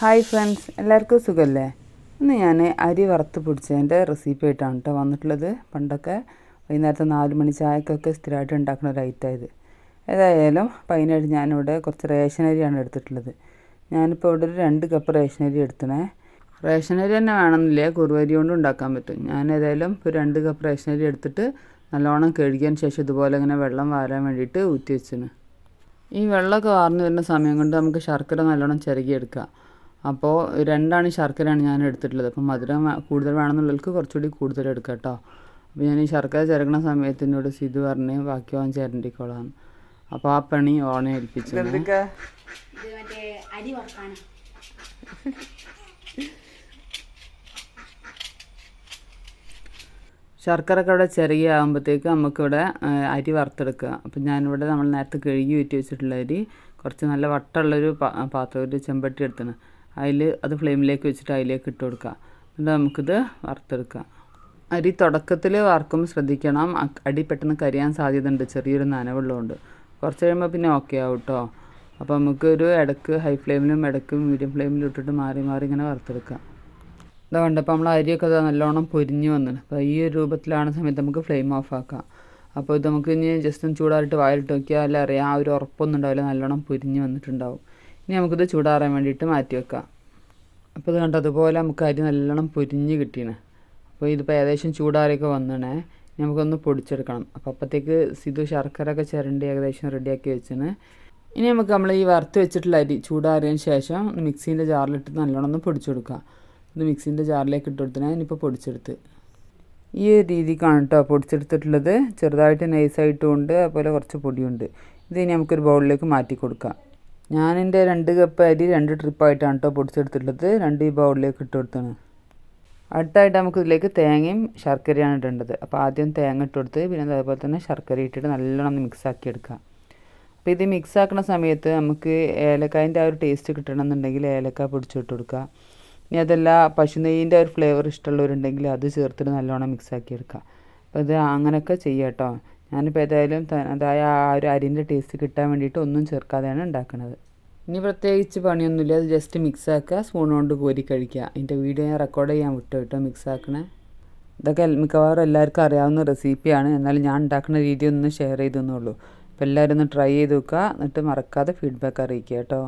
Hi friends എല്ലാവർക്കും സുഖമല്ലേ ഇന്ന് ഞാൻ അരി വറുത്ത് പിടിച്ചതിന്റെ റെസിപ്പി ആയിട്ടാണ് കേട്ടോ വന്നിട്ടുള്ളത്. പണ്ടൊക്കെ വൈകുന്നേരത്തെ നാല് മണി ചായക്കൊക്കെ സ്ഥിരമായിട്ട് ഉണ്ടാക്കുന്ന ഒരു ഏതായാലും അപ്പം അതിനായിട്ട് ഞാനിവിടെ കുറച്ച് റേഷൻ അരിയാണ് എടുത്തിട്ടുള്ളത്. ഞാനിപ്പോൾ ഇവിടെ ഒരു രണ്ട് കപ്പ് റേഷൻ അരി എടുത്തണേ. റേഷൻ അരി തന്നെ വേണമെന്നില്ല കുറുവരി കൊണ്ട് ഉണ്ടാക്കാൻ പറ്റും. ഞാൻ ഏതായാലും ഇപ്പോൾ രണ്ട് കപ്പ് റേഷൻ അരി എടുത്തിട്ട് നല്ലോണം കഴുകിയതിന് ശേഷം ഇതുപോലെ ഇങ്ങനെ വെള്ളം വാരാൻ വേണ്ടിയിട്ട് ഊറ്റി വെച്ചിന്. ഈ വെള്ളമൊക്കെ വാർന്നു വരുന്ന സമയം കൊണ്ട് നമുക്ക് ശർക്കര നല്ലോണം ചിരകിയെടുക്കാം അപ്പോൾ രണ്ടാണ് ശർക്കരയാണ് ഞാൻ എടുത്തിട്ടുള്ളത്. അപ്പോൾ മധുരം കൂടുതൽ വേണമെന്നുള്ളവർക്ക് കുറച്ചുകൂടി കൂടുതൽ എടുക്കാം കേട്ടോ. അപ്പോൾ ഞാൻ ഈ ശർക്കര ചേർക്കുന്ന സമയത്ത് എന്നോട് സിധു പറഞ്ഞ് ബാക്കി ഓൻ ചേരണ്ടിക്കോളാം അപ്പോൾ ആ പണി ഓണെ ഏൽപ്പിച്ചു ഇത് മറ്റേ അരി വറുക്കാനാ. ശർക്കര ഒക്കെ ഇവിടെ ചെറിയ ആകുമ്പോഴത്തേക്ക് നമുക്കിവിടെ അരി വറുത്തെടുക്കുക. അപ്പം ഞാനിവിടെ നമ്മൾ നേരത്തെ കഴുകി ഊറ്റി വെച്ചിട്ടുള്ള അരി കുറച്ച് നല്ല വട്ടമുള്ളൊരു പാ- പാത്രം ഒരു ചെമ്പട്ടി എടുത്തിന് അതിൽ അത് ഫ്ലെയിമിലേക്ക് വെച്ചിട്ട് അതിലേക്ക് ഇട്ട് കൊടുക്കുക. എന്നിട്ട് നമുക്കിത് വറുത്തെടുക്കാം അരി തുടക്കത്തിൽ വറുക്കുമ്പോൾ ശ്രദ്ധിക്കണം. അടി പെട്ടെന്ന് കരിയാൻ സാധ്യതയുണ്ട്. ചെറിയൊരു നനവുള്ളതുകൊണ്ട്. കുറച്ച് കഴിയുമ്പോൾ പിന്നെ ഓക്കെ ആവും കേട്ടോ അപ്പോൾ നമുക്കൊരു ഇടയ്ക്ക് ഹൈ ഫ്ലെയിമിലും ഇടയ്ക്ക് മീഡിയം ഫ്ലെയിമിലും ഇട്ടിട്ട് മാറി മാറി ഇങ്ങനെ വറുത്തെടുക്കാം ഇതാ കണ്ടപ്പോൾ നമ്മൾ അരിയൊക്കെ അത് നല്ലോണം പൊരിഞ്ഞ് വന്നിട്ട് അപ്പോൾ ഈ ഒരു രൂപത്തിലാണ് സമയത്ത് നമുക്ക് ഫ്ലെയിം ഓഫ് ആക്കാം അപ്പോൾ ഇത് നമുക്ക് ഇനി ജസ്റ്റ് ഒന്ന് വായിലിട്ട് നോക്കിയാൽ അറിയാം ആ ഒരു ഉറപ്പൊന്നും ഉണ്ടാവില്ല. നല്ലോണം പൊരിഞ്ഞ് വന്നിട്ടുണ്ടാവും. ഇനി നമുക്കിത് ചൂടാറാൻ വേണ്ടിയിട്ട് മാറ്റി വെക്കാം. അപ്പോൾ ഇത് കണ്ടോ അതുപോലെ നമുക്ക് അരി നല്ലോണം പൊരിഞ്ഞ് കിട്ടിയാണ് അപ്പോൾ ഇതിപ്പോൾ ഏകദേശം ചൂടാറിയൊക്കെ വന്നണേ. നമുക്കൊന്ന് പൊടിച്ചെടുക്കണം. അപ്പോൾ അപ്പോഴത്തേക്ക് സിധു ശർക്കര ഒക്കെ ചിരണ്ടി ഏകദേശം റെഡിയാക്കി വെച്ചിന് ഇനി നമുക്ക് നമ്മൾ ഈ വറുത്ത് വെച്ചിട്ടുള്ള അരി ചൂടാറിയതിന് ശേഷം മിക്സീന്റെ ജാറിലിട്ട് നല്ലോണം ഒന്ന് പൊടിച്ചെടുക്കുക ഇത് മിക്സീന്റെ ജാറിലേക്ക് ഇട്ട് കൊടുത്തിനാ ഇനിയിപ്പോൾ പൊടിച്ചെടുത്ത്. ഈ ഒരു രീതിക്കാണ് കേട്ടോ പൊടിച്ചെടുത്തിട്ടുള്ളത്. ചെറുതായിട്ട് നൈസായിട്ടും ഉണ്ട് അതുപോലെ കുറച്ച് പൊടിയുണ്ട്. ഇത് ഇനി നമുക്കൊരു ബൗളിലേക്ക് മാറ്റി കൊടുക്കാം. ഞാൻ എന്റെ രണ്ട് കപ്പ് അരി രണ്ട് ട്രിപ്പായിട്ടാണ് കേട്ടോ പൊടിച്ചെടുത്തിട്ടുള്ളത്. രണ്ട് ഈ ബൗളിലേക്ക് ഇട്ട് കൊടുത്താണ്. അടുത്തായിട്ട് നമുക്ക് ഇതിലേക്ക് തേങ്ങയും ശർക്കരയാണ് ഇടേണ്ടത്. അപ്പോൾ ആദ്യം തേങ്ങ ഇട്ട് കൊടുത്ത് പിന്നെ അതേപോലെ തന്നെ ശർക്കര ഇട്ടിട്ട് നല്ലോണം ഒന്ന് മിക്സ് ആക്കി എടുക്കാം അപ്പോൾ ഇത് മിക്സ് ആക്കുന്ന സമയത്ത് നമുക്ക് ഏലക്കായന്റെ ആ ഒരു ടേസ്റ്റ് കിട്ടണമെന്നുണ്ടെങ്കിൽ ഏലക്ക പൊടിച്ചിട്ട് കൊടുക്കുക. ഇനി അതല്ല പശുനെയ്യിന്റെ ഒരു ഫ്ലേവർ ഇഷ്ടമുള്ളവരുണ്ടെങ്കിൽ അത് ചേർത്തിട്ട് നല്ലോണം മിക്സ് ആക്കി എടുക്കുക. അപ്പോൾ ഇത് അങ്ങനെയൊക്കെ ചെയ്യാം കേട്ടോ. ഞാനിപ്പോൾ ഏതായാലും അതായ ആ ഒരു അരിന്റെ ടേസ്റ്റ് കിട്ടാൻ വേണ്ടിയിട്ട് ഒന്നും ചേർക്കാതെയാണ് ഉണ്ടാക്കുന്നത് ഇനി പ്രത്യേകിച്ച് പണിയൊന്നുമില്ല. അത് ജസ്റ്റ് മിക്സ് ആക്കുക. സ്പൂൺ കൊണ്ട് കോരി കഴിക്കുക. അതിന്റെ വീഡിയോ ഞാൻ റെക്കോർഡ് ചെയ്യാൻ വിട്ടു കേട്ടോ മിക്സ് ആക്കണേ. ഇതൊക്കെ മിക്കവാറും എല്ലാവർക്കും അറിയാവുന്ന റെസിപ്പിയാണ് എന്നാലും ഞാൻ ഉണ്ടാക്കുന്ന രീതി ഒന്ന് ഷെയർ ചെയ്തെന്നുള്ളൂ അപ്പോൾ എല്ലാവരും ഒന്ന് ട്രൈ ചെയ്ത് നോക്കുക. എന്നിട്ട് മറക്കാതെ ഫീഡ്ബാക്ക് അറിയിക്കുക കേട്ടോ.